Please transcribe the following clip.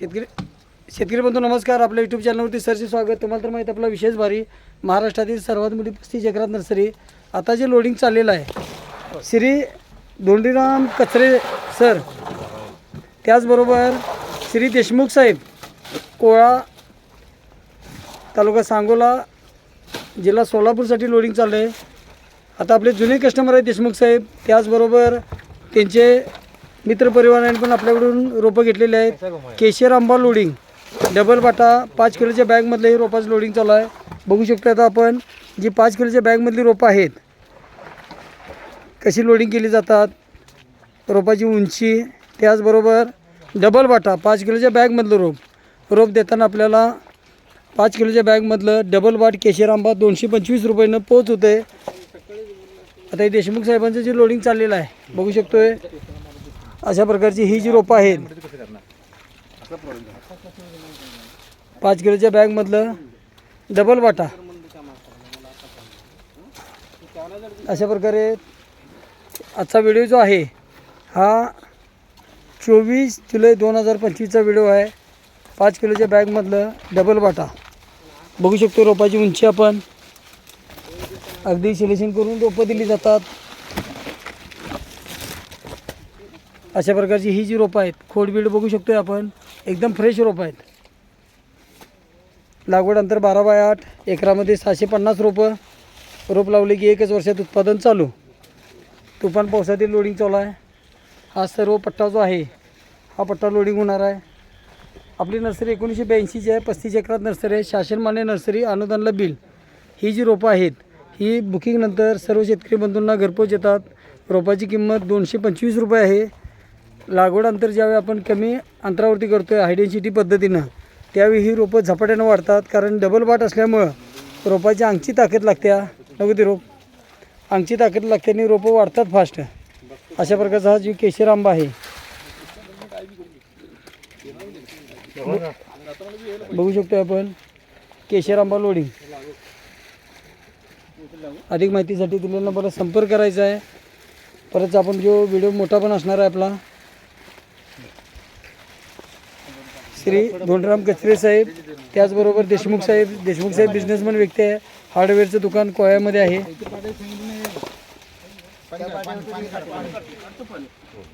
शेतकरी शेतकरी बंधू नमस्कार. आपल्या यूट्यूब चॅनलवरती सरचे स्वागत. तुम्हाला तर माहीत आपला विशेष भारी महाराष्ट्रातील सर्वात मोठी पस्तीस एकरात नर्सरी. आता जे लोडिंग चाललेलं आहे श्री धोंडीराम कचरे सर. त्याचबरोबर श्री देशमुख साहेब कोळा तालुका सांगोला जिल्हा सोलापूरसाठी लोडिंग चाललं आहे आता आपले जुने कस्टमर आहेत देशमुख साहेब. त्याचबरोबर त्यांचे मित्रपरिवाराने पण आपल्याकडून रोपं घेतलेली आहेत. केशर आंबा लोडिंग डबल बाटा पाच किलोच्या बॅगमधले रोपाचं लोडिंग चालू आहे. बघू शकतो आता आपण जी पाच किलोच्या बॅगमधली रोपं आहेत कशी लोडिंग केली जातात रोपाची उंची त्याचबरोबर डबल बाटा पाच किलोच्या बॅगमधलं रोप. रोप देताना आपल्याला पाच किलोच्या बॅगमधलं डबल बाट केशर आंबा दोनशे पंचवीस रुपयानं पोच होते आता हे देशमुख साहेबांचं जे लोडिंग चाललेलं आहे बघू शकतोय. अशा प्रकारची ही जी रोपं आहेत पाच किलोच्या बॅगमधलं डबल वाटा. अशा प्रकारे आजचा व्हिडिओ जो आहे हा चोवीस जुलै दोन हजार पंचवीसचा व्हिडिओ आहे. पाच किलोच्या बॅगमधलं डबल वाटा. बघू शकतो रोपाची उंची आपण. अगदी सिलेक्शन करून रोपं दिली जातात. अशा प्रकारची ही जी रोपं आहेत खोडबीड बघू शकतो आपण. एकदम फ्रेश रोपं आहेत. लागवड अंतर बारा बाय आठ एकरामध्ये सहाशे पन्नास रोपं. रोप लावले की एकच वर्षात उत्पादन चालू. तुफान पावसातील लोडिंग चालू आहे. हा सर्व पट्टा जो आहे हा पट्टा लोडिंग होणार आहे. आपली नर्सरी एकोणीसशे ब्याऐंशीची आहे पस्तीस एकरात नर्सरी आहे. शासनमान्य नर्सरी अनुदानला बिल. ही जी रोपं आहेत ही बुकिंगनंतर सर्व शेतकरी बंधूंना घरपोच येतात रोपाची किंमत दोनशे पंचवीस रुपये आहे. लागवड अंतर ज्यावेळी आपण कमी अंतरावरती करतो आहे हायडेन्सिटी पद्धतीनं त्यावेळी ही रोपं झपाट्यानं वाढतात. कारण डबल बाट असल्यामुळं रोपाची अंगची ताकद लागत्या. नगदी रोप. अंगची ताकद लागते आणि रोपं वाढतात फास्ट अशा प्रकारचा हा जी केशर आंबा आहे. बघू शकतो आपण. केशर आंबा लोडिंग अधिक माहितीसाठी दिलेला नंबरला संपर्क करायचा आहे. परत आपण जो व्हिडिओ मोठा पण असणार आहे आपला श्री धोंडराम कचरे साहेब त्याचबरोबर देशमुख साहेब देशमुख साहेब बिझनेसमॅन व्यक्ती आहे. हार्डवेअरचं दुकान कोयामध्ये आहे.